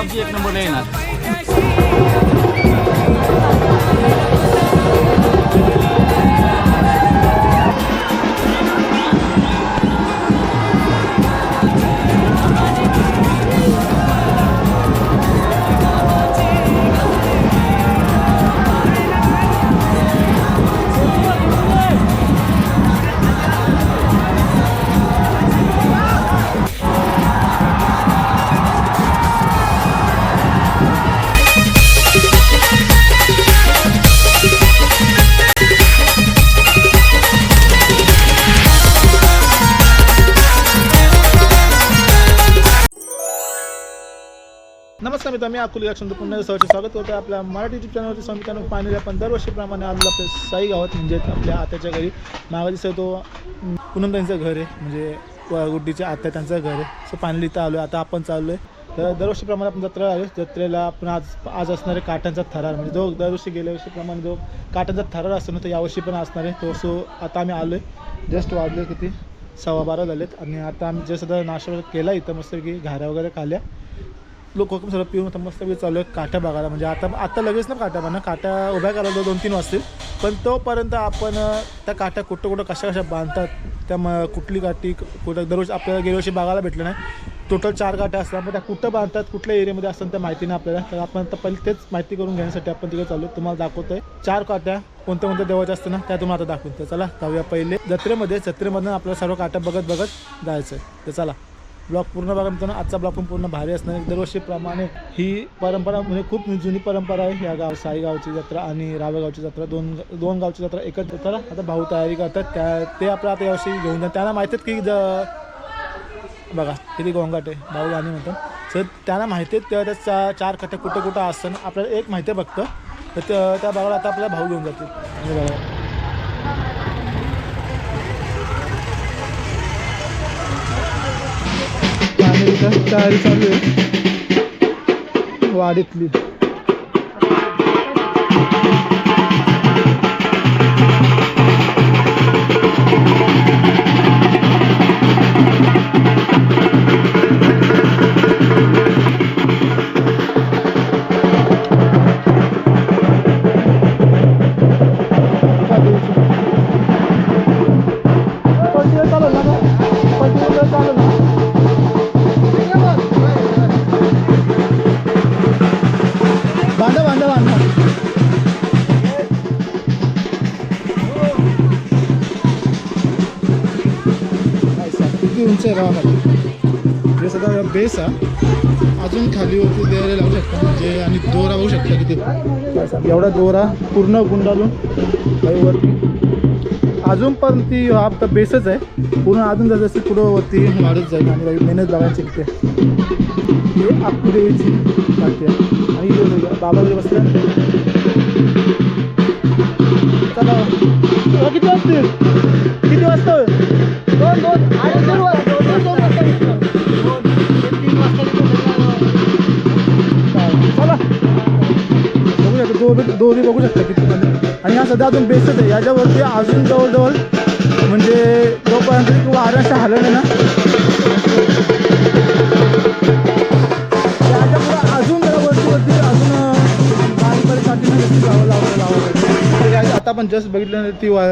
या वर्षी आमची नमस्कार मित्र मी अकुल लक्ष्मण पुन्हा सर्वचे स्वागत करतो आपल्या मराठी युट्यूब चॅनलवरती समितानं फायनली आपण दरवर्षीप्रमाणे आज आपल्या साई गावात म्हणजे आपल्या आत्याच्या घरी मागा दिसतो तो अं, त्यांचं घर आहे म्हणजे गुड्डीच्या आत्या त्यांचं घर आहे. सो फायनली इथं आलो आहे आता आपण चाललो आहे तर दरवर्षीप्रमाणे आपण जत्रा आलो जत्रेला आपण आज आज असणारे काटांचा थरार. म्हणजे जो दरवर्षी गेल्या वर्षीप्रमाणे जो काटांचा थरार असतो ना तो यावर्षी पण असणार आहे. तो सो आता आम्ही आलो आहे जस्ट वाजले किती? सव्वा बारा झालेत. आणि आता आम्ही जसं नाश्ता केला इथं मस्त की घाऱ्या वगैरे खाल्या. लोक कोकम सगळं पिऊन आता मस्त वेळ चालू आहे. काट्या बघायला म्हणजे आता आता लगेच ना काठ्या बघा काटा उभ्या करायला दोन तीन वाजतील. पण तोपर्यंत आपण त्या काठ्या कुठं कुठं कशा कशा बांधतात त्या म कुठली काठी कुठं दररोज आपल्याला गेल्या वर्षी बघायला भेटलं नाही. टोटल चार काठ्या असतात. पण त्या कुठं बांधतात कुठल्या एरियामध्ये असतात त्या माहिती नाही आपल्याला. तर आपण आता पहिले तेच माहिती करून घेण्यासाठी आपण तिकडे चालू तुम्हाला दाखवतोय. चार काठ्या कोणत्या कोणत्या देवाच्या असतं ना त्या तुम्हाला आता दाखवून तर चला जाऊया पहिले जत्रेमध्ये. जत्रेमधून आपल्याला सर्व काठ्या बघत बघत जायचं आहे तर चला. ब्लॉग पूर्ण बघा मित्रांनो आजचा ब्लॉग पण पूर्ण भारी असणार दरवर्षीप्रमाणे ही परंपरा म्हणजे खूप जुनी परंपरा आहे. या गाव साईगावची जत्रा आणि रावेगावची जत्रा दोन दोन गावची जत्रा एकच जत्रा. आता भाऊ तयारी करतात. त्या ते आपलं आता यावर्षी घेऊन जातात. त्यांना माहिती आहेत की ज बघा किती गोंगाट आहे. भाऊ गाणी म्हणतात. तर त्यांना माहिती आहेत. त्या त्या चार कट्टे कुठं कुठं असताना आपल्याला एक माहिती आहे फक्त. तर त्या त्या भागाला आता आपल्याला भाऊ घेऊन जातील. बघा. आणि इथं तयारी चालू आहे. वाडीतली. आता पूर्ण गुंडाळून काही वरती. अजून पण ती हा बेसच आहे. पूर्ण अजून जसं पुढं वरती वाढत जाईल आणि काही मेहनत लागायची तिथे. हे आपली देवीची वाटते आणि इथे बाबा चला चला, किती वाजतील? किती वाजता? दोरी दोरी बघू शकता किती पण. आणि हा सध्या अजून बेसच आहे. याच्यावरती अजून जवळजवळ म्हणजे जोपर्यंत की वाऱ्याच्या हलवले ना त्याच्यामुळे अजून वरती अजून आता आपण जस्ट बघितलं ना ती वा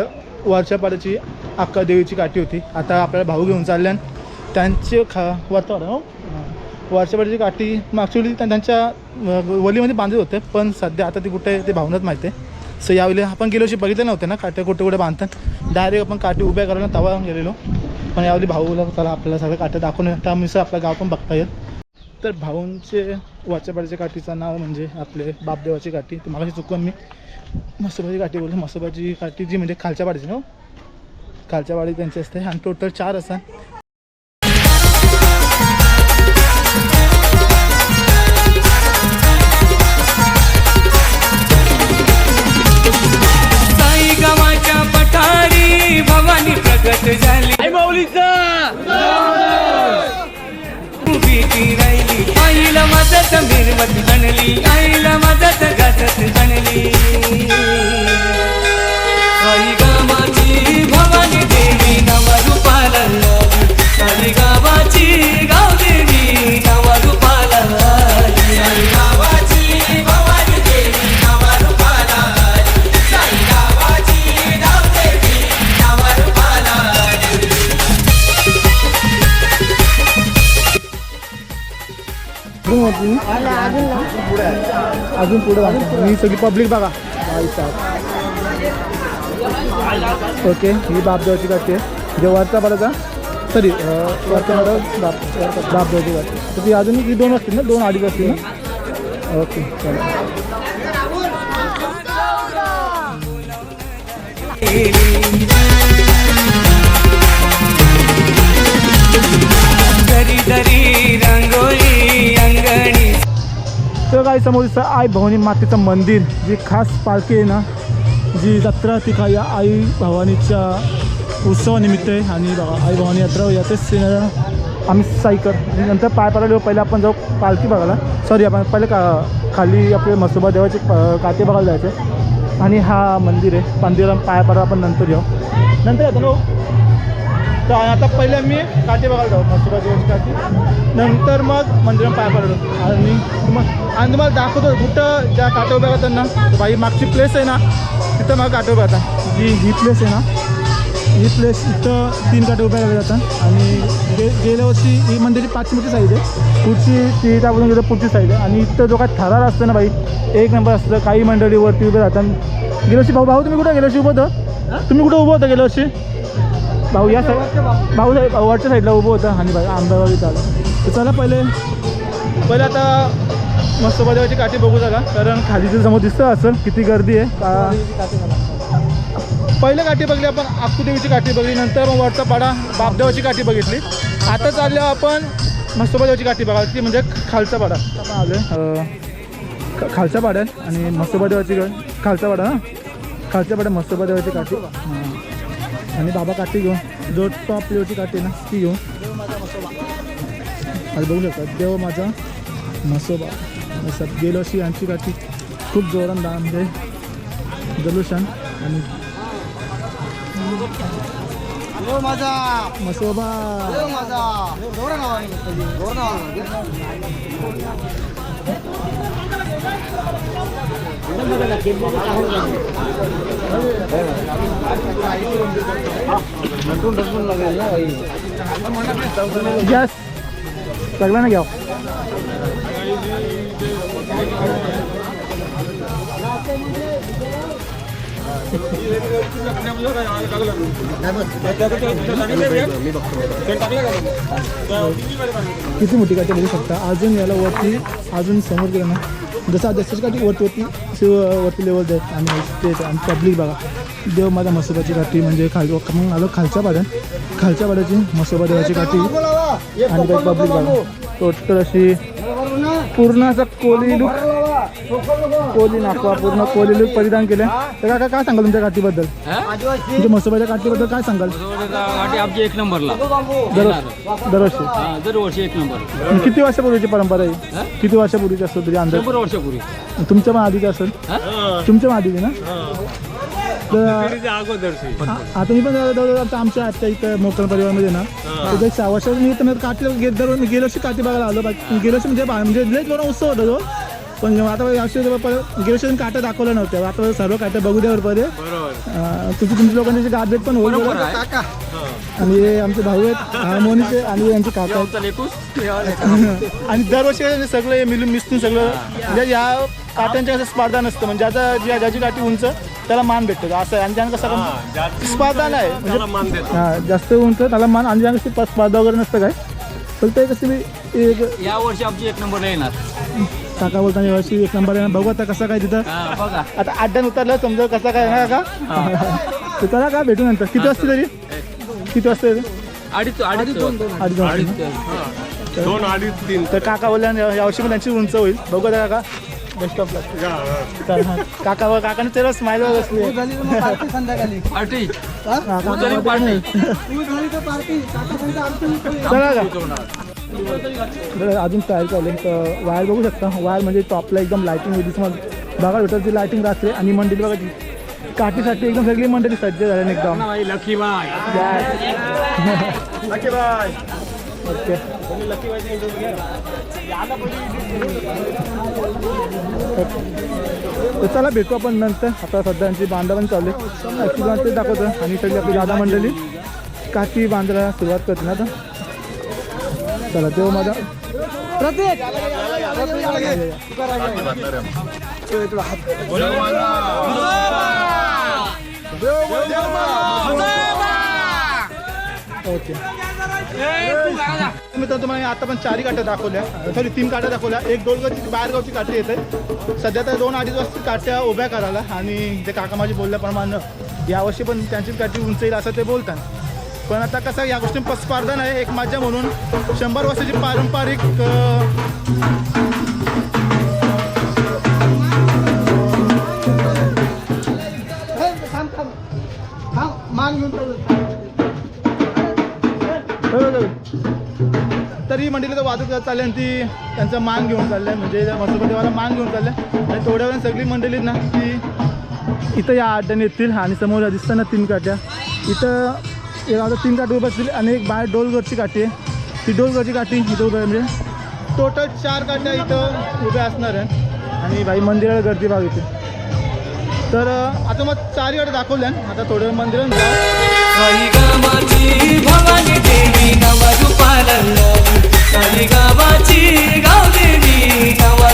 वरच्या पाड्याची अक्का देवीची काठी होती. आता आपल्याला भाऊ घेऊन चालल्यान त्यांचे खा वातावरण हो. वर्षभराची काठी मग त्यांच्या वलीमध्ये बांधत होते पण सध्या आता ती कुठे ते भावनच माहिती आहे. सो यावेळी आपण गेलो बघितलं नव्हते ना काठ्या कुठे कुठे बांधतात. डायरेक्ट आपण काठी उभ्या करायला तवा गेलेलो. पण यावेळी भाऊला चला आपल्याला सगळं काठ्या दाखवून त्यानुसार आपलं गाव पण बघता येईल. तर भाऊंचे वाचेपाडीच्या काठीचं नाव म्हणजे आपले बापदेवाची काठी. तुम्हाला चुकून मी मसोबाची काठी बोललो. मसोबाची काठी जी म्हणजे खालच्या पाडीची ना हो. खालच्या वाडी त्यांची असते. आणि टोटल चार असतात भवानी प्रगट झाली. आई माऊलीचा! उभी ती राहिली. आईला मदत मिरवत आणली आईला मदत गाजत गावाची भवानी देवी नव रूपाला लागली. अजून पुढे ही सगळी पब्लिक बघा. बाई साहेब. ओके ही बापदेवाची काठी आहे. जे वरचा बरं सॉरी वरचा बरं बाप बापदेवाची काठी तर ती अजून ही दोन असतील ना? दोन अडीच असतील ना? ओके चला. दरी दरी तर काही समोर दिसतं आई भवानी मातेचं मंदिर जी खास पालखी आहे ना जी जत्रा ती या आई भवानीच्या उत्सवानिमित्त आहे. आणि आई भवानी यात्रा यातच आम्ही साईकर. आणि नंतर पाय पडायला पहिले आपण जाऊ पालखी बघायला. सॉरी आपण पहिले का खाली आपले मसोबा देवाचे प- बघायला जायचे. आणि हा मंदिर आहे मंदिराला पाय पडा आपण नंतर येऊ. नंतर येतो ना हो. तर आता पहिले मी काटे बघायला जाऊ मसुरा देवाची काठी. नंतर मग मंदिरात पाय पडलो. आणि मग आणि तुम्हाला दाखवतो कुठं ज्या काटे उभ्या करतात ना बाई मागची प्लेस आहे ना तिथं मग काटे उभ्या राहतात जी ही प्लेस आहे ना ही प्लेस इथं तीन काटे उभ्या केल्या जातात. आणि गे गेल्या वर्षी ही मंदिरची पाचवीची साईड आहे. पुढची ती त्यापासून गेलं पुढची साईड आहे. आणि इथं जो काय थरार असतं ना बाई एक नंबर असतं काही मंडळी वरती उभे राहतात. गेल्या वर्षी भाऊ भाऊ तुम्ही कुठं गेल्या वर्षी उभं होतं? तुम्ही कुठं उभं होतं गेल्या वर्षी? भाऊ या साईड भाऊ साहेब वरच्या साईडला उभं होतं आणि भाई आंबाबाई चालू तर चला पहिले पहिले आता मस्त देवाची काठी बघू झाला कारण खालीचं समोर दिसतं असं किती गर्दी आहे. का पहिले काठी बघली आपण आकुदेवीची काठी बघली नंतर मग वरचा पाडा बापदेवाची काठी बघितली. आता चाललो आपण मस्तोबादेवाची काठी बघायला ती म्हणजे खालचा पाडा. आलो आहे खालचा पाडा आणि मस्तोबादेवाची खालचा पाडा ना खालच्या पाडा मस्तोबादेवाची काठी. आणि बाबा काठी घेऊन, जो टॉप काठी आहे ना, ती घेऊन. आज बघू शकता, देव माझा मसोबा. असं गेलो अशी यांची काठी. खूप जोरान दा म्हणजे जलुशान आणि मसोबा. यस सगळं ना घ्या. किती मोठी काठी बघू शकता? अजून याला वरती अजून समोर गेलं ना जसं जसं काठी वरती वरती शिव वरती लेवल जात आणि स्टेज आणि पब्लिक बघा. देव माझ्या मसोबाची काठी म्हणजे खाली मग आलो खालच्या पाड्यात. खालच्या पाड्याची मसोबा देवाची काठी आणि काही पब्लिक बघा. टोटल अशी पूर्ण असं कोली लुक कोली नाकवा पूर्ण कोली लुक परिधान केले तर काका काय सांगाल तुमच्या काठीबद्दल तुमच्या मसोबाच्या काठीबद्दल काय सांगाल? गाठी आमची एक नंबरला. दर दरवर्षी हा, दरवर्षी एक नंबर. किती वर्षापूर्वीची परंपरा आहे? किती वर्षापूर्वीची असतो तरी अंदाज? शंभर वर्षापूर्वी. तुमच्या पण आधीची असेल? तुमच्या पण आधीची ना? आता मी पण आमच्या आजच्या इथं मोकळ परिवारमध्ये ना सहा वर्षात मी काठी दररोज गेल्या वर्षी काठी बघायला आलो बाकी गेल्या वर्षी म्हणजे म्हणजे लयच मोठा उत्सव होता तो. पण आता यावर्षी जेव्हा परत गेल्या वर्षी काट्या दाखवल्या नव्हत्या. आता सर्व काट्या बघू द्यावर पहिले अं, तुमची तुमच्या लोकांची गाठ भेट पण होईल. बरोबर. आणि हे आमचे भाऊ आहेत हार्मोनीचे आणि यांचे काका आहेत. आणि दरवर्षी हे सगळं हे मिळून मिसळून सगळं म्हणजे या काट्यांच्या असं स्पर्धा नसतं. म्हणजे आता ज्या ज्याची काठी उंच त्याला मान भेटतो. असं आणि ज्यांना कसं स्पर्धा नाही. म्हणजे हा जास्त उंच त्याला मान आणि ज्यांना कशी स्पर्धा वगैरे नसतं काय. फक्त एक अशी मी एक या वर्षी आमची एक नंबरला येणार. काका बोलताना यावर्षी एक नंबर आहे. ना बघू आता कसं काय तिथं. हा, बघा. आता अड्ड्यान उतरलं समजा कसं काय ना का? तर चला का भेटू नंतर. किती वाजता तरी? किती वाजता तरी? अडीच अडीच अडीच वाजता. दोन. अडीच तीन. तर काका बोलल्या यावर्षी पण त्यांची उंच होईल. बघू आता काका. बेस्ट ऑफ लक तर हा, काका काकाने तेव्हा स्माईल बसली. पार्टी काका- उचलली पार्टी चला का? बरं, अजून तयार चालू आहे. तर वायर बघू शकता. वायर म्हणजे टॉपला एकदम लायटिंग होती. तुम्हाला बघा भेटत ती लायटिंग राहते. आणि मंडळी बघा ती. काठीसाठी एकदम सगळी मंडळी सज्ज झाली एकदम. ओके तर चला भेटू आपण नंतर. आता सध्यांची बांधा पण चालू आहे. ते दाखवतो. आणि सगळी आपली दादा मंडळी. काठी बांधायला सुरुवात करते ना आता. चला तेव्हा माझा. प्रत्येक ओके. मित्र तुम्हाला आता पण चारही काट्या दाखवल्या. सॉरी तीन काट्या दाखवल्या. एक डोलगावची बाहेरगावची काठी येते. सध्या तर दोन अडीच वाजता काट्या उभ्या करायला आणि ते काका माझी बोलल्याप्रमाणे यावर्षी पण त्यांचीच काठी उंच येईल असं ते बोलतात. पण आता कसं या गोष्टी स्पर्धा नाही एक मजा म्हणून शंभर वर्षाची पारंपरिक तरी मंडळी तर वाजत चालले आणि ती त्यांचा मान घेऊन चाललंय म्हणजे मसोबतीवाला मान घेऊन चाललंय आणि थोड्या वेळाने सगळी मंडळी ना ती इथं या अड्ड्याने येतील आणि समोर दिसताना तीन काट्या इथं आता तीन काठी उभ्या असतील आणि एक बाहेर डोलगडची काठी आहे. ती डोलगडची काठी इथं उभ्या आहे म्हणजे. टोटल चार काट्या इथं उभ्या असणार आहे आणि बाई मंदिराला गर्दी भाग इथे. तर आता मग चारी गाड्या दाखवल्या आता जाऊ आई गावाची गावदेवी नवा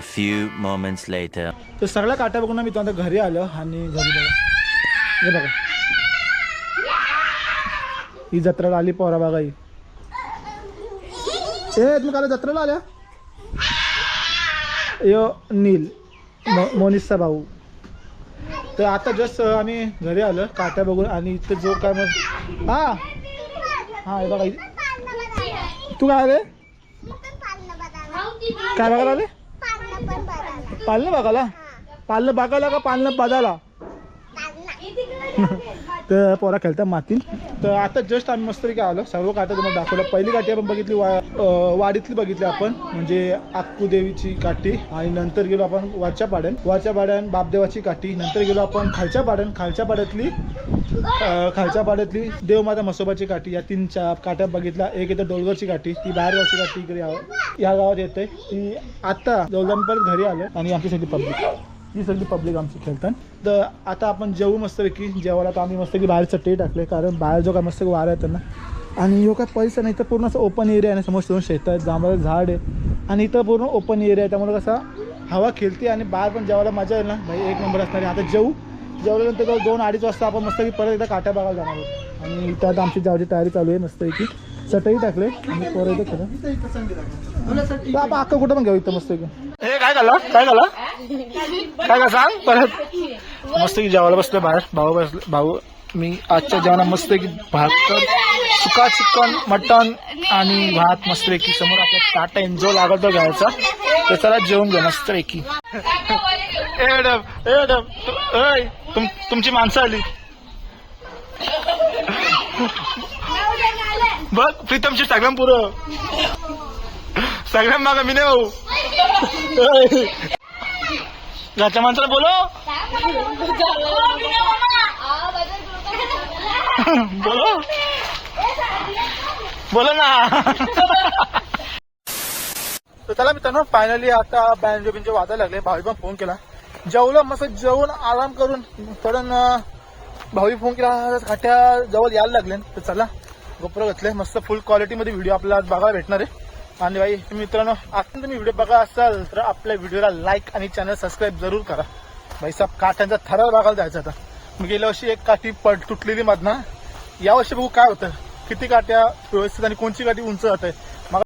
A few moments later. तर सगळ्या काट्या बघून ना मी तो आता घरी आलो आणि घरी बघा. हे बघा. ही जत्रा आली पोरा बघा ही. ए तुम्ही काल जत्रेला आल्या? यो नील. मो मोनिसचा भाऊ. तर आता जस्ट आम्ही घरी आलो काट्या बघून आणि इथं जो काय मग हा. हा हे बघा. तू काय आले? काय बघायला आले? पालनं बघायला? पालनं बघायला का पालन बदाला तर पोरा खेळतात मातीत. तर आता जस्ट आम्ही मस्त आलो. सर्व काठ्या तुम्हाला दाखवलं. पहिली काठी आपण बघितली वा वाडीतली बघितली आपण. म्हणजे अक्कू देवीची काठी आणि नंतर गेलो आपण वरच्या पाड्यान. वरच्या पाड्यान बापदेवाची काठी. नंतर गेलो आपण खालच्या पाड्यान. खालच्या पाड्यातली खालच्या पाड्यातली देवमाता मसोबाची काठी. या तीन चार काठ्या बघितल्या. एक येतं डोलगरची काठी ती बाहेरगावची काठी इकडे या- गावात येते. ती आता जवळ घरी आलो आणि आमच्यासाठी सगळी पब्लिक ही सगळी पब्लिक आमची खेळतात. तर आता आपण जेवू मस्तपैकी. जेवायला तर आम्ही मस्तपैकी बाहेर चटई टाकले कारण बाहेर जो काय मस्त वारा येतो ना आणि ह्यो काय पैसा नाही तर पूर्ण असं ओपन एरिया आहे ना समोर दोन शेत आहेत जांभळं झाड आहे. आणि इथं पूर्ण ओपन एरिया आहे त्यामुळे कसा हवा खेळते आणि बाहेर पण जेवायला मजा येईल ना. भाई एक नंबर असणार आहे. आता जेवू जेवल्यानंतर जवळ दोन अडीच वाजता आपण मस्तपैकी परत एकदा काट्या बघायला जाणार आहोत. आणि इथं आता आमची जेवायची तयारी चालू आहे मस्तपैकी. चटई टाकले आणि पोरं इथं खेळा तर आपण अख्खं कुठं पण घेऊ इथं मस्तपैकी. हे काय झालं? काय झालं? काय का सांग परत. मस्त की जेवायला बसलो बाहेर. भाऊ बसले भाऊ मी आजच्या जेवणा मस्त की भाकर सुका चिकन मटन आणि भात मस्त पैकी. समोर आपल्या टाटा एन्जॉय लागतो घ्यायचा. तर चला जेवून घ्या मस्त पैकी. ए मॅडम ए मॅडम तुम तुमची माणसं आली. बघ प्रीतमची सगळ्यां पुरं. सगळ्यां मागा मी नाही भाऊ. घरच्या माणसाला बोलो बोलो बोला ना. तर चला मित्रांनो फायनली आता बँजो बिंजो वाजायला लागले. भावी पण फोन केला. जेवलं मस्त जेवून आराम करून थोडं भावी फोन केला. खाट्या जवळ यायला लागले. तर चला गोप्र घेतले मस्त फुल क्वालिटीमध्ये व्हिडिओ आपल्याला बघायला भेटणार आहे. आणि भाई तुम्ही मित्रांनो आता तुम्ही व्हिडिओ बघा असाल तर आपल्या व्हिडिओला लाईक आणि चॅनल सबस्क्राईब जरूर करा. भाई साहेब काठ्यांचा थरार बघायला जायचा आता. मी गेल्या वर्षी एक काठी पड तुटलेली मधना यावर्षी बघू काय होतं. किती काट्या व्यवस्थित आणि कोणची काठी उंच जाते. मग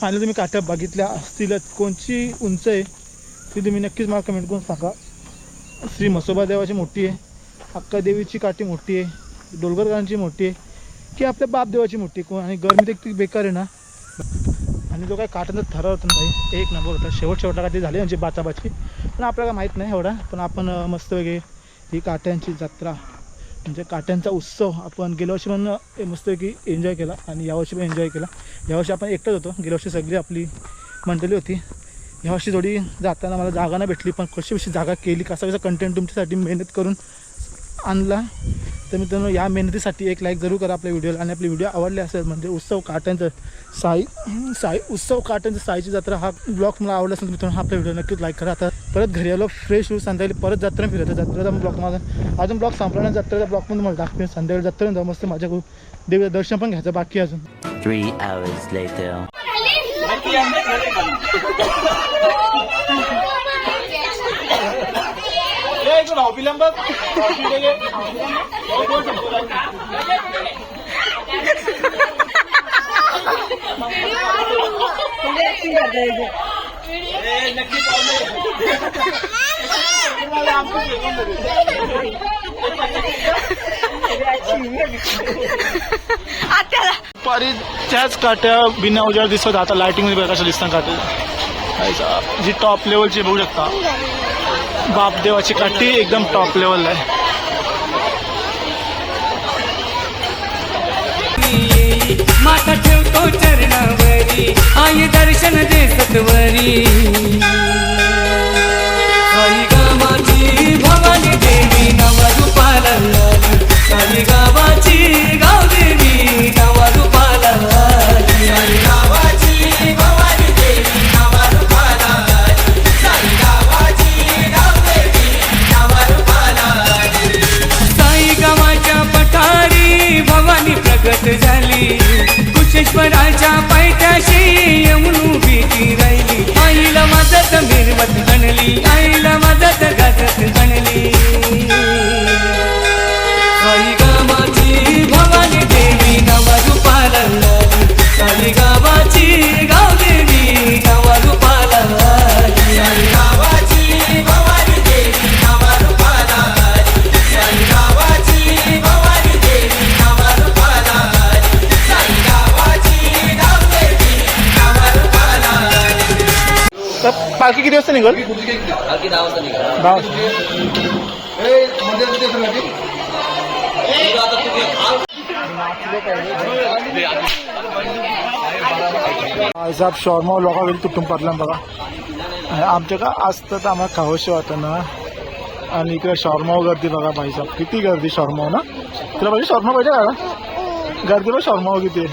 फायनल तुम्ही काठ्या बघितल्या असतीलच कोणची उंच आहे ती तुम्ही नक्कीच मला कमेंट करून सांगा. श्री मसोबा देवाची मोठी आहे अक्का देवीची काठी मोठी आहे डोलगरकरांची मोठी आहे की आपल्या बाप देवाची मोठी आहे. कोण आणि गरमी तर बेकार आहे ना. आणि जो काय काठांचा थरा होता नाही एक नंबर होता. शेवट शेवटला काठी झाली म्हणजे बाचाबाची. पण आपल्याला माहीत नाही एवढा. पण आपण मस्त वगैरे ही काट्यांची जत्रा म्हणजे काट्यांचा उत्सव आपण गेल्या वर्षी पण मस्तपैकी एन्जॉय केला आणि यावर्षी पण एन्जॉय केला. यावर्षी आपण एकटंच होतो. गेल्या वर्षी सगळी आपली मंडळी होती. यावर्षी थोडी जाताना मला जागा नाही भेटली पण कशी कशी जागा केली कसा कसा कंटेंट तुमच्यासाठी मेहनत करून आणला. तर मित्रांनो या मेहनतीसाठी एक लाईक जरूर करा आपल्या व्हिडिओला आणि आपले व्हिडिओ आवडले असेल म्हणजे उत्सव काट्यांचं साई साई उत्सव काट्यांचं साईची जत्रा हा ब्लॉग मला आवडला असेल तर मित्रांनो हा आपला व्हिडिओ नक्कीच लाईक करा. आता परत घरी आलो फ्रेश होऊ संध्याकाळी परत जत्रा फिरत जत्रेचा ब्लॉग माझा अजून ब्लॉग संपला नाही जत्रेचा ब्लॉग पण तुम्हाला दाखवेन संध्याकाळी जत्रेनं जाऊ मस्त माझ्याकडून देवीचं दर्शन पण घ्यायचं बाकी अजून. Three hours त्याच काट्या बिना उजाड दिसत आता लाईटिंगमध्ये बघा कशा दिसतात काट्या जी टॉप लेवलची बघू शकता. बापदेवाची काठी एकदम टॉप लेवल आहे. माथा ठेवतो चरणावरी. आई दर्शन दे सत्वरी. मिरवत आणली पालखी किती वाजता निघल? दहा वाजता साहेब शॉर्मा लोका वेळी तुटून पडला बघा. आमच्या का असतं तर आम्हाला खावंशी वाटतं ना. आणि इकडे शॉर्मा गर्दी बघा भाई साहेब. किती गर्दी शॉर्मा ना? तुला पाहिजे शॉर्मा पाहिजे का? गर्दी पण शॉर्मा किती?